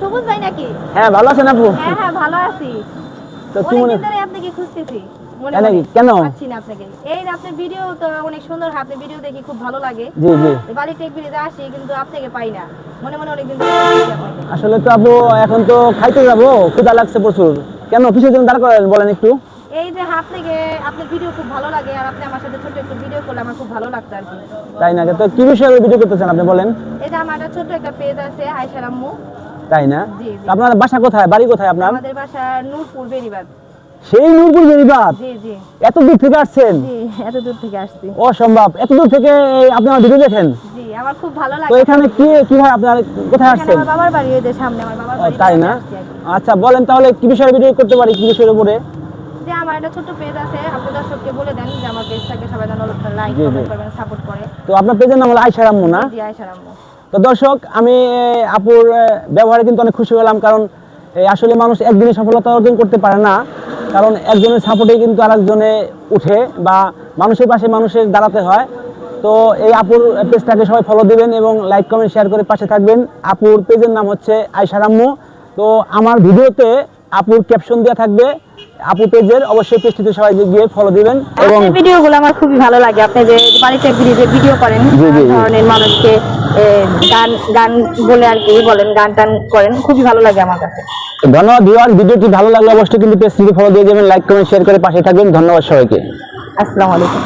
সবুজ ভাই নাকি? হ্যাঁ ভালো আছেন আপু? হ্যাঁ হ্যাঁ ভালো আছি। তো কি মনে অনেকদিন ধরে আপনাকে খুঁজতেছি? মনে নাকি? কেন? পাচ্ছি না আপনাকে। এই যে আপনার ভিডিও তো অনেক সুন্দর আপনার ভিডিও দেখি খুব ভালো লাগে। জি জি। বালি টেক ভিডিওতে আসি কিন্তু আপনাকে পাই না। মনে মনে খুঁজতেছি আপনাকে। আসলে তো আপু এখন তো খাইতে যাব ক্ষুধা লাগছে প্রচুর। কেন কিসের জন্য দাঁড় করেন বলেন একটু। এই যে আপনাকে আপনার ভিডিও খুব ভালো লাগে আর আপনি আমার সাথে ছোট একটু ভিডিও করলে আমার খুব ভালো লাগতো আর কি। তাই না তো কি বিষয়ে ভিডিও করতে চান আপনি বলেন। এই যে আমার একটা ছোট একটা পেজ আছে আয়সার আম্মু। তাই না। আপনার বাসা কোথায়? বাড়ি কোথায় আপনার? আমাদের বাসা নূরপুর বেরিবাদ সেই নূরপুর জি এত দূর থেকে আসছেন? এত দূর থেকে আসছি। অসম্ভব। এত দূর থেকে আপনি আমার ভিডিও দেখেন? আমার খুব ভালো তো এখানে কি কীভাবে আপনার? কোথায় আসছেন? আমার বাবার বাড়ি এই যে সামনে আমার বাবার বাড়ি তাই না? কি। আচ্ছা বলেন তাহলে কি বিষয়ে ভিডিও করতে পারি কি বিষয়ের উপরে? যে আমার একটা ছোট পেজ আছে আপনি দর্শককে বলে দেন যে আমার পেজটাকে সবাই যেন লাইক। কমেন্ট করবেন সাপোর্ট করে। তো আপনার পেজের নাম হলো আয়সা রাম্মু না? জি আয়সার আম্মু। তো দর্শক, আমি আপুর ব্যবহারে কিন্তু অনেক খুশি হলাম কারণ আসলে মানুষ একদিনে সফলতা অর্জন করতে পারে না। কারণ একজনের সাপোর্টে কিন্তু আরেকজনে উঠে বা মানুষের পাশে মানুষের দাঁড়াতে হয়। তো এই আপুর পেজটাকে সবাই ফলো দিবেন এবং লাইক কমেন্ট শেয়ার করে পাশে থাকবেন। আপুর পেজের নাম হচ্ছে আয়সারাম্য তো আমার ভিডিওতে আপুর ক্যাপশন দেওয়া থাকবে। আপু পেজের অবশ্যই পেজটিতে সবাই গিয়ে ফলো দিবেন। এবং আপনার ভিডিওগুলো আমার খুবই ভালো লাগে। আপনি যে বাড়িতে ভিডিও যে ভিডিও করেন। ধরনের মানুষকে গান গান বলে আর কি বলেন গান টান করেন খুবই ভালো লাগে আমার কাছে। ধন্যবাদ ভিউয়ার। ভিডিওটি ভালো লাগলে অবশ্যই কিন্তু পেজটিকে ফলো দিয়ে দেবেন লাইক কমেন্ট শেয়ার করে পাশে থাকবেন। ধন্যবাদ সবাইকে। আসসালামু আলাইকুম।